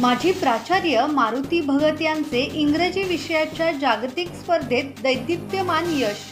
माजी प्राचार्य मारुती भगत यांचे इंग्रजी विषयाच्या जागतिक स्पर्धेत दैदिप्यमान यश.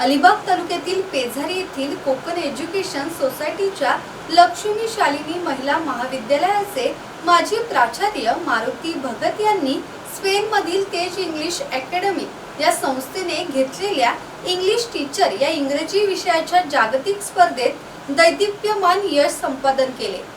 अलिबाग तालुक्यातील पेझारी येथील कोकण एज्युकेशन सोसायटीच्या लक्ष्मी शालिनी महिला महाविद्यालयाचे माजी प्राचार्य मारुती भगत यांनी स्पेनमधील तेज इंग्लिश अकॅडमी या संस्थेने घेतलेल्या इंग्लिश टीचर या इंग्रजी विषयाच्या जागतिक स्पर्धेत दैदिप्यमान यश संपादन केले.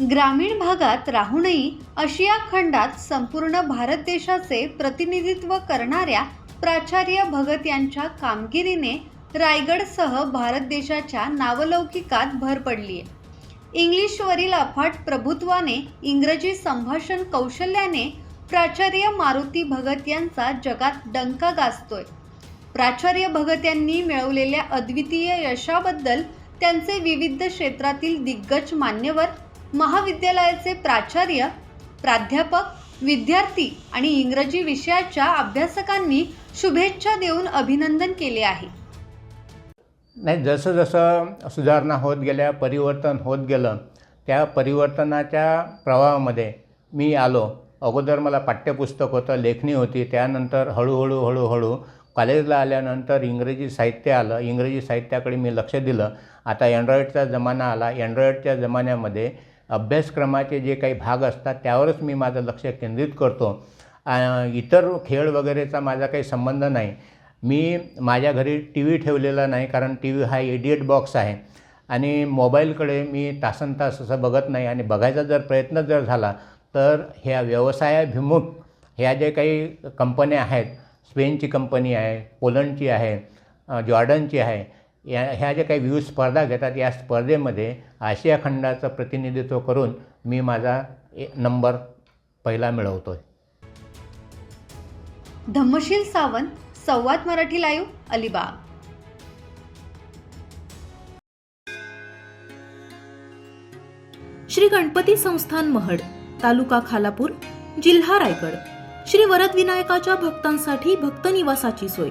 ग्रामीण भागात राहूनही आशिया खंडात संपूर्ण भारत देशाचे प्रतिनिधित्व करणाऱ्या प्राचार्य भगत यांच्या कामगिरीने रायगडसह भारत देशाच्या नावलौकिकात भर पडली आहे. इंग्लिशवरील अफाट प्रभुत्वाने इंग्रजी संभाषण कौशल्याने प्राचार्य मारुती भगत यांचा जगात डंका गाजतोय. प्राचार्य भगत यांनी मिळवलेल्या अद्वितीय यशाबद्दल त्यांचे विविध क्षेत्रातील दिग्गज मान्यवर महाविद्यालयाचे प्राचार्य प्राध्यापक विद्यार्थी आणि इंग्रजी विषयाच्या अभ्यासकांनी शुभेच्छा देऊन अभिनंदन केले आहे. नाही जसं जसं सुधारणा होत गेल्या परिवर्तन होत गेलं त्या परिवर्तनाच्या प्रवाहामध्ये मी आलो. अगोदर मला पाठ्यपुस्तक होतं लेखणी होती. त्यानंतर हळूहळू हळूहळू कॉलेजला आल्यानंतर इंग्रजी साहित्य आलं. इंग्रजी साहित्याकडे मी लक्ष दिलं. आता अँड्रॉईडचा जमाना आला. अँड्रॉईडच्या जमान्यामध्ये अभ्यासक्रमाचे जे काही भाग असतात त्यावरच मी माझं लक्ष केंद्रित करतो. इतर खेळ वगैरेचा माझा काही संबंध नाही. मी माझ्या घरी टी व्ही ठेवलेला नाही कारण टी व्ही हा एडिएट बॉक्स आहे. आणि मोबाईलकडे मी तासन तास असं बघत नाही. आणि बघायचा जर प्रयत्न जर झाला तर ह्या व्यवसायाभिमुख ह्या जे काही कंपन्या आहेत स्पेनची कंपनी आहे पोलंडची आहे जॉर्डनची आहे या ह्या ज्या काही विविध स्पर्धा घेतात या स्पर्धेमध्ये आशिया खंडाचं प्रतिनिधित्व करून मी माझा नंबर पहिला मिळवतो आहे धम्मशील सावंत संवाद मराठी लाईव्ह अलिबाग. श्री गणपती संस्थान महड तालुका खालापूर जिल्हा रायगड. श्री वरदविनायकाच्या भक्तांसाठी भक्त निवासाची सोय.